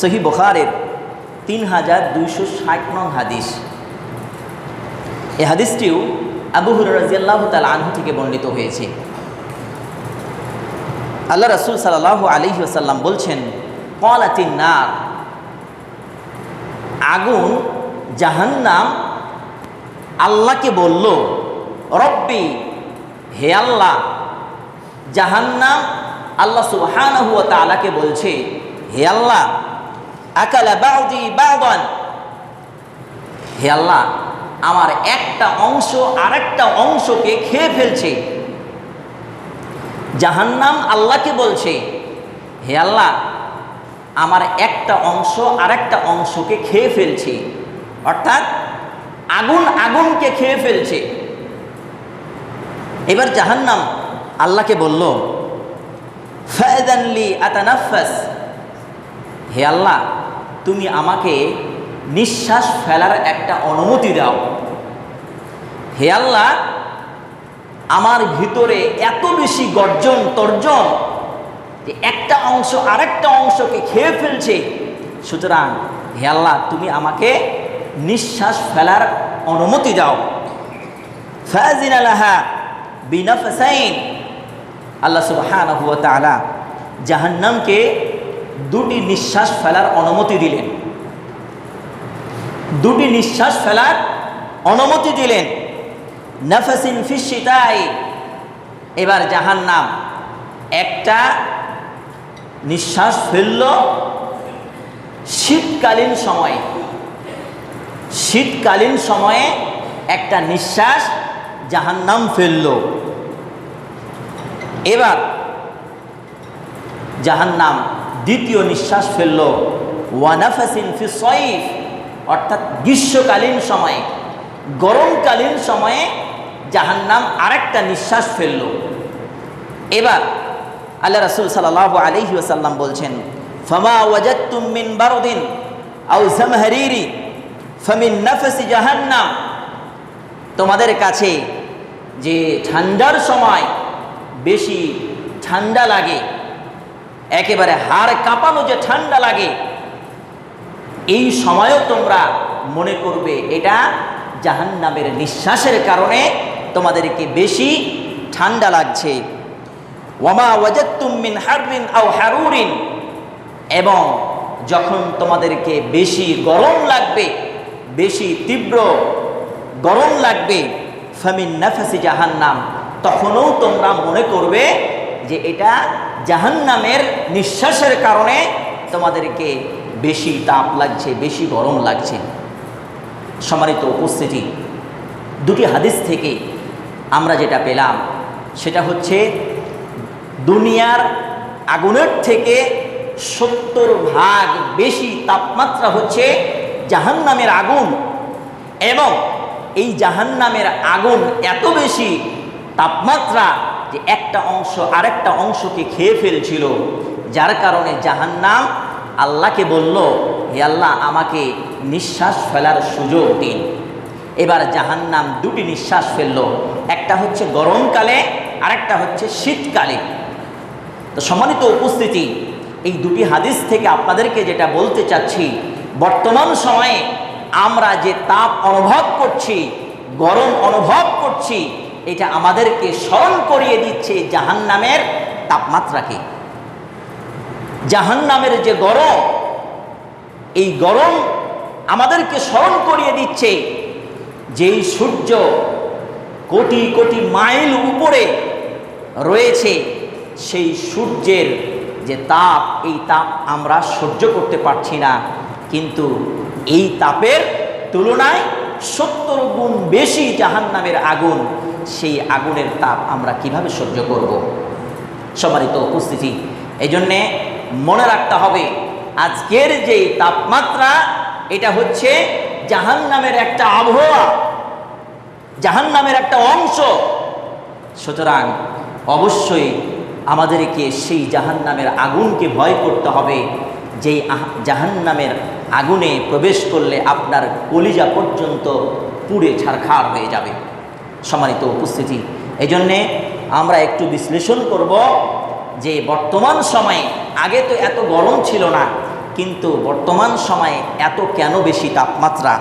সহি বখারের তিন হাজার দুইশো ষাট নং হাদিস। এই হাদিসটিও আবু রাজিয়াল্লাহ তাল আনহু থেকে বর্ণিত হয়েছে। আল্লাহ রসুল সাল্লাহ আলহি আসাল্লাম বলছেন কলাতিন নার। আগুন জাহান্নাম আল্লাহকে বলল, রব্বি, হে আল্লাহ। জাহান্নাম আল্লাহ সুবহানাহু ওয়া তাআলাকে বলছে, হে আল্লাহ আকালা বাউদি বাউদান। হে আল্লাহ, আমার একটা অংশ আরেকটা অংশকে খেয়ে ফেলছে। জাহান্নাম আল্লাহকে বলছে, হে আল্লাহ, আমার একটা অংশ আরেকটা অংশকে খেয়ে ফেলছে। অর্থাৎ আগুন আগুনকে খেয়ে ফেলছে। এবার জাহান্নাম আল্লাহকে বলল ফায়দানলি আতানাফাস। হে আল্লাহ, তুমি আমাকে নিঃশ্বাস ফেলার একটা অনুমতি দাও। হে আল্লাহ, আমার ভিতরে এত বেশি গর্জন তর্জন যে একটা অংশ আরেকটা অংশকে খেয়ে ফেলছে। সুতরাং হে আল্লাহ, তুমি আমাকে নিঃশ্বাস ফেলার অনুমতি দাও। ফাজিন আলাহা বিনাফসাইন। আল্লাহ তাআলা জাহান্নামকে দুটি নিঃশ্বাস ফেলার অনুমতি দিলেন। দুটি নিঃশ্বাস ফেলার অনুমতি দিলেন। নাফাসিন ফিসিতাই এবার জাহান নাম একটা নিঃশ্বাস ফেলল শীতকালীন সময়ে। শীতকালীন সময়ে একটা নিঃশ্বাস জাহান্নাম ফেলল। এবার জাহান্নাম। দ্বিতীয় নিঃশ্বাস ফেলল। ওয়ানাফাসিন ফি সইফ অর্থাৎ গ্রীষ্মকালীন সময়ে। গরমকালীন সময়ে জাহান্নাম আরেকটা নিঃশ্বাস ফেলল। এবার আল্লাহ রসুল সাল্লাহ আলহি ওসাল্লাম বলছেন, ফমা ওয়াজাত্তুম মিন বারদিন আউ জামহারিরি, ফমিন নাফসি জাহান্নাম। তোমাদের কাছে যে ঠান্ডার সময় বেশি ঠান্ডা লাগে একেবারে হাড় কাঁপানো যে ঠান্ডা লাগে, এই সময়ও তোমরা মনে করবে এটা জাহান্নামের নিঃশ্বাসের কারণে তোমাদেরকে বেশি ঠান্ডা লাগছে। ওয়ামা ওয়াজাত্তুম মিন হাররিন আও হারুরিন। এবং যখন তোমাদেরকে বেশি গরম লাগবে, বেশি তীব্র গরম লাগবে, ফামিন নাফাসি জাহান্নাম, তখনও তোমরা মনে করবে যে এটা জাহান্নামের নিঃশ্বাসের কারণে তোমাদেরকে বেশি তাপ লাগছে, বেশি গরম লাগছে। সম্মানিত উপস্থিতি, দুটি হাদিস থেকে আমরা যেটা পেলাম, সেটা হচ্ছে দুনিয়ার আগুনের থেকে সত্তর ভাগ বেশি তাপমাত্রা হচ্ছে জাহান্নামের আগুন এবং এই জাহান্নামের আগুন এত বেশি তাপমাত্রা যে একটা অংশ আরেকটা অংশকে খেয়ে ফেলছিল, যার কারণে জাহান্নাম আল্লাহকে বলল, হে আল্লাহ, আমাকে নিঃশ্বাস ফেলার সুযোগ দিন। এবার জাহান্নাম দুটি নিঃশ্বাস ফেলল, একটা হচ্ছে গরমকালে, আরেকটা হচ্ছে শীতকালে। তো সম্মানিত উপস্থিতি, এই দুটি হাদিস থেকে আপনাদেরকে যেটা বলতে চাচ্ছি, বর্তমান সময়ে আমরা যে তাপ অনুভব করছি, গরম অনুভব করছি এটা আমাদেরকে স্মরণ করিয়ে দিচ্ছে জাহান্নামের তাপমাত্রাকে। জাহান্নামের যে গরম, এই গরম আমাদেরকে স্মরণ করিয়ে দিচ্ছে যেই সূর্য কোটি কোটি মাইল উপরে রয়েছে, সেই সূর্যের যে তাপ, এই তাপ আমরা সহ্য করতে পারছি না। কিন্তু এই তাপের তুলনায় সত্তর গুণ বেশি জাহান্নামের আগুন, সেই আগুনের তাপ আমরা কীভাবে সহ্য করব? সম্মানিত উপস্থিতি এই জন্যে মনে রাখতে হবে, আজকের যে তাপমাত্রা, এটা হচ্ছে জাহান্নামের একটা আবহাওয়া, জাহান্নামের একটা অংশ। সুতরাং অবশ্যই আমাদেরকে সেই জাহান্নামের আগুনকে ভয় করতে হবে, যেই জাহান্নামের আগুনে প্রবেশ করলে আপনার কলিজা পর্যন্ত পুড়ে ছাড়খাড় হয়ে যাবে। সম্মানিত উপস্থিতি। এই জন্যে আমরা একটু বিশ্লেষণ করব যে বর্তমান সময়ে, আগে তো এত গরম ছিল না, কিন্তু বর্তমান সময়ে এত কেন বেশি তাপমাত্রা?